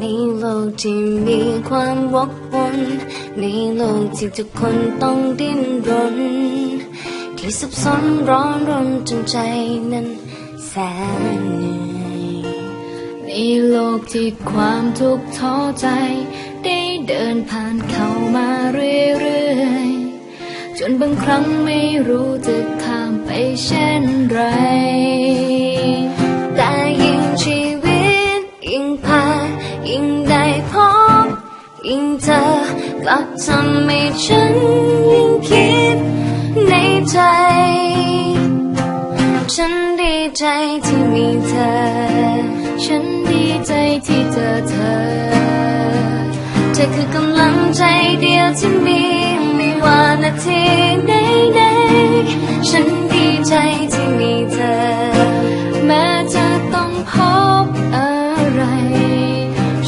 ในโลกที่มีความวกวนในโลกที่ทุกคนต้องดิ้นรน ที่ซับซ้อนร้อนรนจนใจนั้นแสนเหนื่อยในโลกที่ความทุกข์ท้อใจ ได้เดินผ่านเข้ามาเรื่อยๆ จนบางครั้งไม่รู้จะข้ามไปเช่นไร กลับทำให้ฉันยิ่งคิดในใจ ฉันดีใจที่มีเธอ ฉันดีใจที่เจอเธอ เธอคือกำลังใจเดียวที่มีไม่ว่านาทีไหนๆฉันดีใจที่มีเธอ แม้จะต้องพบอะไร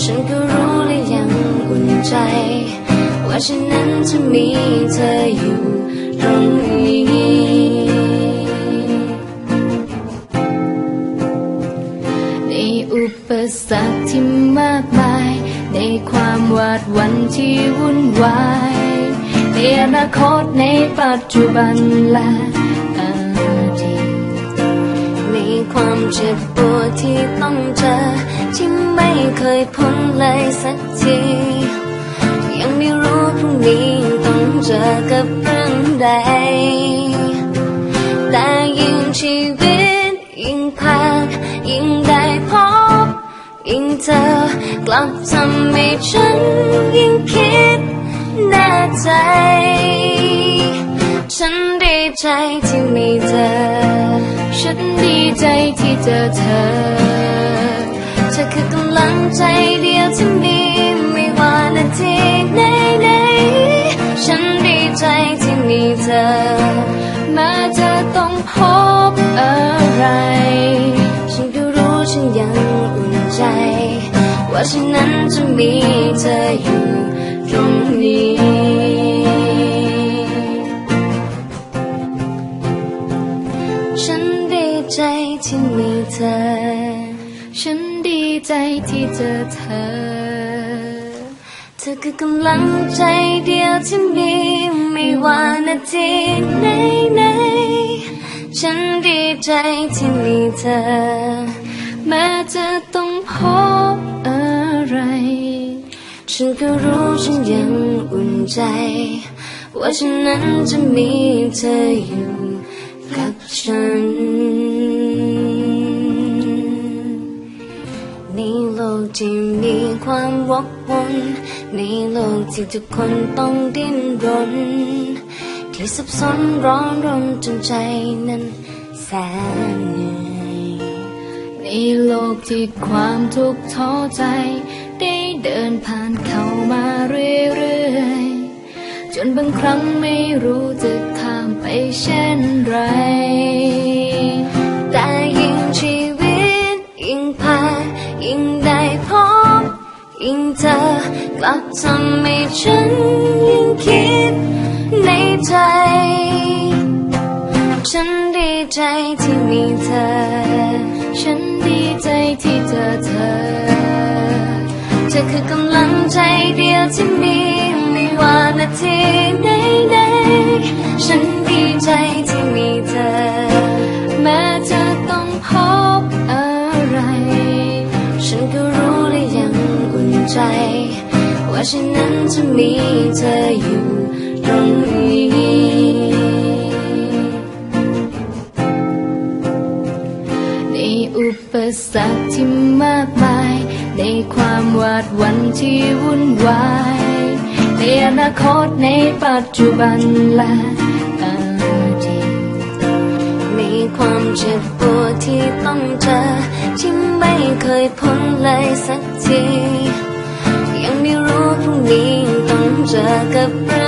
ฉันก็รู้และยังอุ่นใจ ฉันนั้นจะมีเธออยู่ตรงนี้ ในอุปสรรคที่มากมาย ในความวาดวันที่วุ่นวาย ในอนาคตในปัจจุบันและอดีตมีความเจ็บปวดที่ต้องเจอ ที่ไม่เคยพ้นเลยสักที นี้ต้องเจอกับเรื่องใด แต่ยิ่งชีวิตยิ่งผ่านยิ่งได้พบ ยิ่งเธอกลับทำให้ฉันยิ่งคิดแน่ใจ ฉันดีใจที่มีเธอ ฉันดีใจที่เจอเธอ เธอคือกำลังใจเดียวที่มี อ แม้จะต้องพบอะไร ฉันก็รู้ฉันยังอุ่นใจ ว่าฉันนั้นจะมีเธออยู่ตรงนี้ฉันดีใจที่มีเธอ ฉันดีใจที่เจอเธอ เธอคือกำลังใจเดียวที่ ว่านาทีไหนๆฉันดีใจที่มีเธอ แม้จะต้องพบอะไร ฉันก็รู้ฉันยังอุ่นใจ ว่าฉันนั้นจะมีเธออยู่กับฉัน ในโลกที่มีความวกวน ในโลกที่ทุกคนต้องดิ้นรน ที่ซับซ้อนร้อนรนจนใจนั้นแสนเหนื่อยในโลกที่ความทุกข์ท้อใจ ได้เดินผ่านเข้ามาเรื่อยๆจนบางครั้งไม่รู้จะข้ามไปเช่นไร แต่ยิ่งชีวิตยิ่งผ่านยิ่งได้พบยิ่งเธอกลับทำให้ฉัน ใจที่มีเธอ ฉันดีใจที่เจอเธอ เธอคือกำลังใจเดียวที่มีไม่ว่านาทีไหนๆฉันดีใจที่มีเธอ แม้จะต้องพบอะไร ฉันก็รู้และยังอุ่นใจ ว่าฉันนั้นจะมีเธออยู่ตรงนี้ อุปสรรคที่มากมาย ในความวาดวันที่วุ่นวาย ในอนาคตในปัจจุบันและอดีตมีความเจ็บปวดที่ต้องเจอที่ไม่เคยพ้นเลยสักที ยังไม่รู้พรุ่งนี้ต้องเจอกับเรื่อง